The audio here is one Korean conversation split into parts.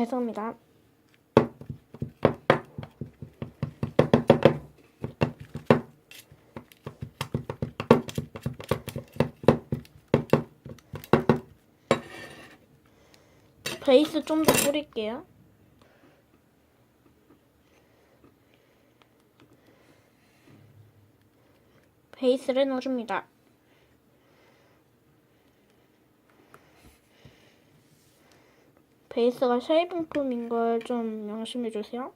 죄송합니다. 베이스 좀 더 뿌릴게요. 베이스를 넣어줍니다. 베이스가 쉐이빙폼인 걸 좀 명심해 주세요.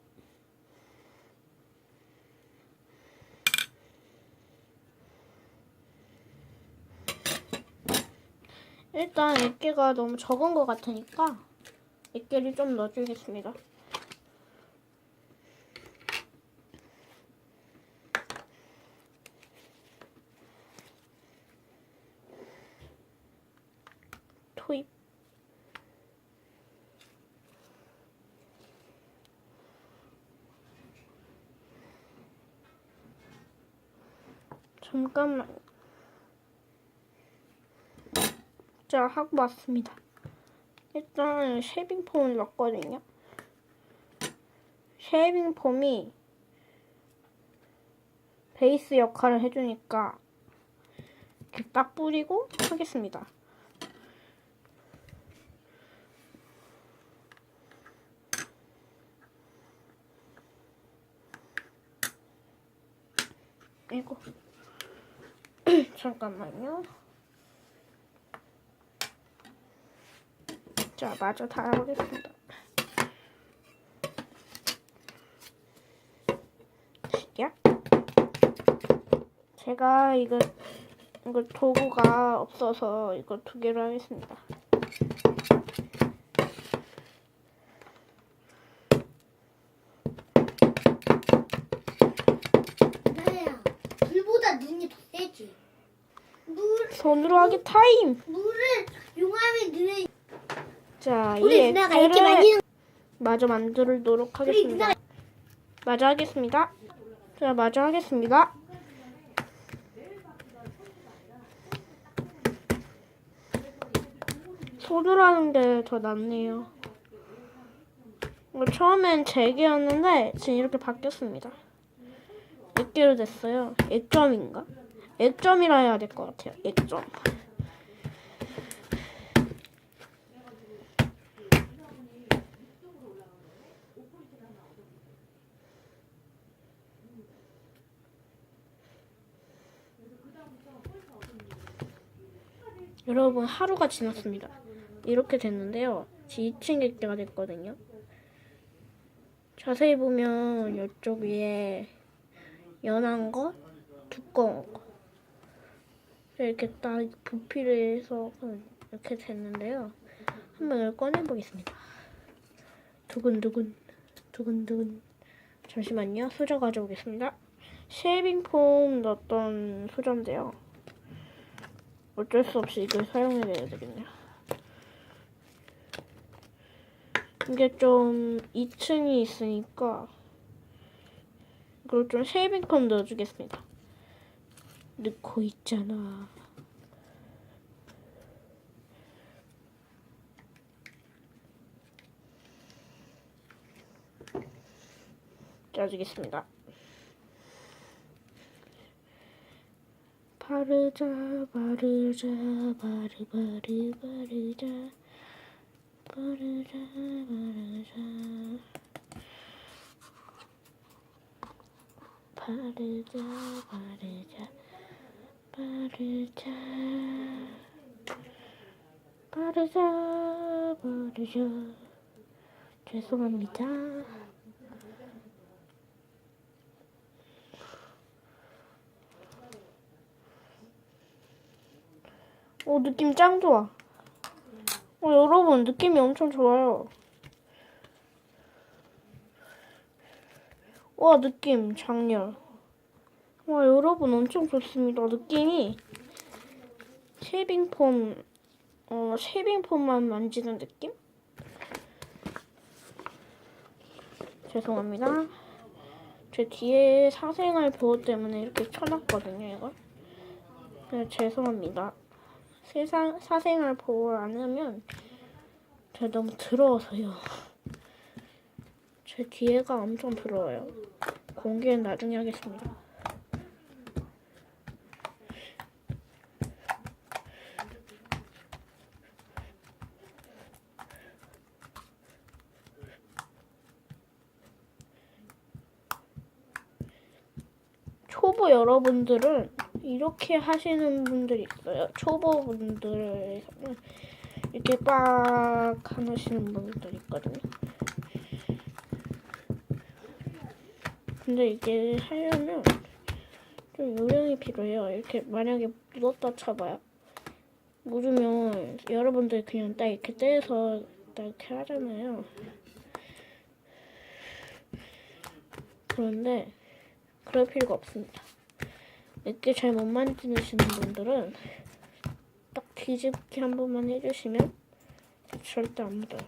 일단 액계가 너무 적은 것 같으니까 액계를 좀 넣어주겠습니다. 투입. 잠깐만. 자, 하고 왔습니다. 일단 쉐이빙 폼을 넣었거든요. 쉐이빙 폼이 베이스 역할을 해주니까 이렇게 딱 뿌리고 하겠습니다. 이거 잠깐만요. 자, 마저 다 해보겠습니다. 야. 제가 이거 이거 도구가 없어서 이거 두 개로 하겠습니다. 나야 불보다 눈이 더 세지. 물 손으로 하기 타임. 물을 용암에 넣는 자, 이 우리 누나가 이렇게 액체를 만지는 마저 만들도록 우리 하겠습니다. 누나가 마저 하겠습니다. 자, 마저 하겠습니다. 손으로 하는 게 더 낫네요. 이거 처음엔 제개였는데 지금 이렇게 바뀌었습니다. 액개로 됐어요. 액점인가? 액점이라 해야 될 것 같아요. 액점. 여러분 하루가 지났습니다. 이렇게 됐는데요. 지금 2층 객대가 됐거든요. 자세히 보면 이쪽 위에 연한 거, 두꺼운 거 이렇게 딱 부피를 해서 이렇게 됐는데요. 한번 이걸 꺼내보겠습니다. 두근두근 두근두근 잠시만요. 수저 가져오겠습니다. 쉐이빙 폼 넣었던 수저인데요. 어쩔 수 없이 이걸 사용해야 되겠네요. 이게 좀 2층이 있으니까 이걸 좀 쉐이빙 폼 넣어주겠습니다. 넣고 있잖아. 짜주겠습니다. 바르자 바르자 바르 바르 바르자 바르자 바르자 바르자 바르자 바르자 바르자 바르자 죄송합니다. 오, 느낌 짱 좋아. 어, 여러분, 느낌이 엄청 좋아요. 와, 느낌 장렬. 와, 여러분, 엄청 좋습니다. 느낌이 쉐이빙 폼, 어, 쉐이빙 폼만 만지는 느낌? 죄송합니다. 제 뒤에 사생활 보호 때문에 이렇게 쳐놨거든요, 이걸. 네, 죄송합니다. 세상 사생활 보호 안 하면 제가 너무 더러워서요. 제 뒤에가 엄청 부러워요. 공개는 나중에 하겠습니다. 초보 여러분들은 이렇게 하시는 분들이 있어요. 초보분들에서는 이렇게 빡 하시는 분들 있거든요. 근데 이게 하려면 좀 요령이 필요해요. 이렇게 만약에 묻었다 쳐봐요. 묻으면 여러분들 그냥 딱 이렇게 떼서 딱 이렇게 하잖아요. 그런데 그럴 필요가 없습니다. 이렇게 잘못 만드시는 분들은 딱 뒤집기 한 번만 해주시면 절대 안 묻어요.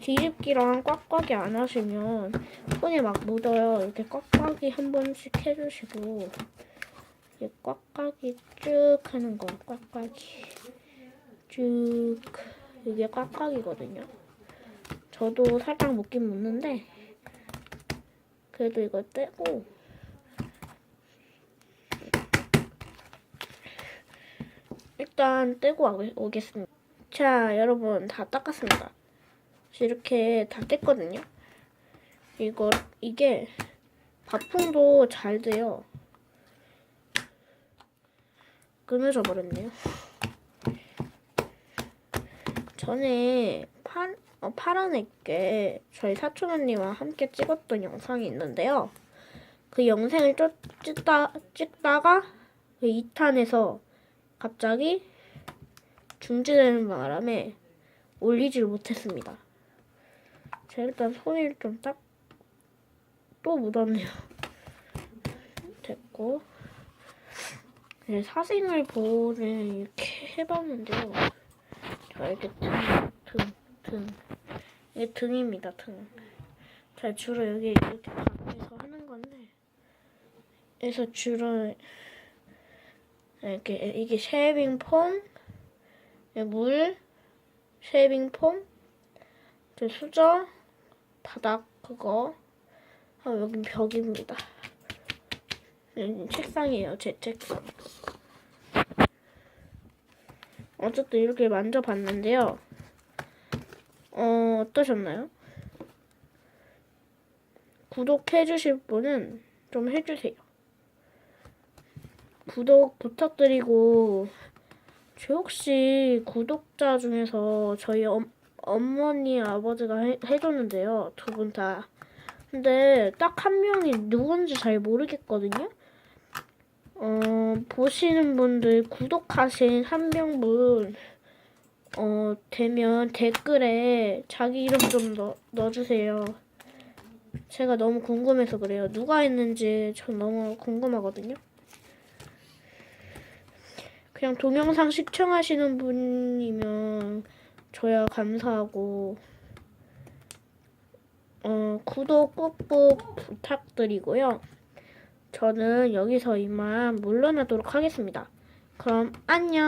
뒤집기랑 꽉꽉이 안 하시면 손이 막 묻어요. 이렇게 꽉꽉이 한 번씩 해주시고 이게 꽉꽉이 쭉 하는 거 꽉꽉이 쭉 이게 꽉꽉이거든요. 저도 살짝 묻긴 묻는데 그래도 이거 떼고 일단 떼고 와- 오겠습니다. 자, 여러분 다 닦았습니다. 이렇게 다 뗐거든요. 이거 이게 바풍도 잘 돼요. 끊어져 버렸네요. 전에 파, 어, 파란 애께 저희 사촌 언니와 함께 찍었던 영상이 있는데요. 그 영상을 쫓, 찍다, 찍다가 그 2탄에서 갑자기 중지되는 바람에 올리지를 못했습니다. 제가 일단 손을 좀 딱, 또 묻었네요. 됐고. 네, 사진을 보내 이렇게 해봤는데요. 자, 이렇게 등, 등, 등. 이게 등입니다, 등. 자, 주로 여기 이렇게 밖에서 하는 건데, 그래서 주로 이렇게 이게 쉐이빙 폼, 물, 쉐이빙 폼, 그 수저, 바닥 그거, 하고 여긴 벽입니다. 여긴 책상이에요, 제 책상. 어쨌든 이렇게 만져봤는데요. 어, 어떠셨나요? 구독해주실 분은 좀 해주세요. 구독 부탁드리고, 저 혹시 구독자 중에서 저희 엄, 어머니, 아버지가 해, 해줬는데요. 두 분 다. 근데 딱 한 명이 누군지 잘 모르겠거든요. 어, 보시는 분들 구독하신 한 명분 어, 되면 댓글에 자기 이름 좀 넣, 넣어주세요. 제가 너무 궁금해서 그래요. 누가 했는지 전 너무 궁금하거든요. 그냥 동영상 시청하시는 분이면 저야 감사하고 어, 구독 꼭꼭 부탁드리고요. 저는 여기서 이만 물러나도록 하겠습니다. 그럼 안녕.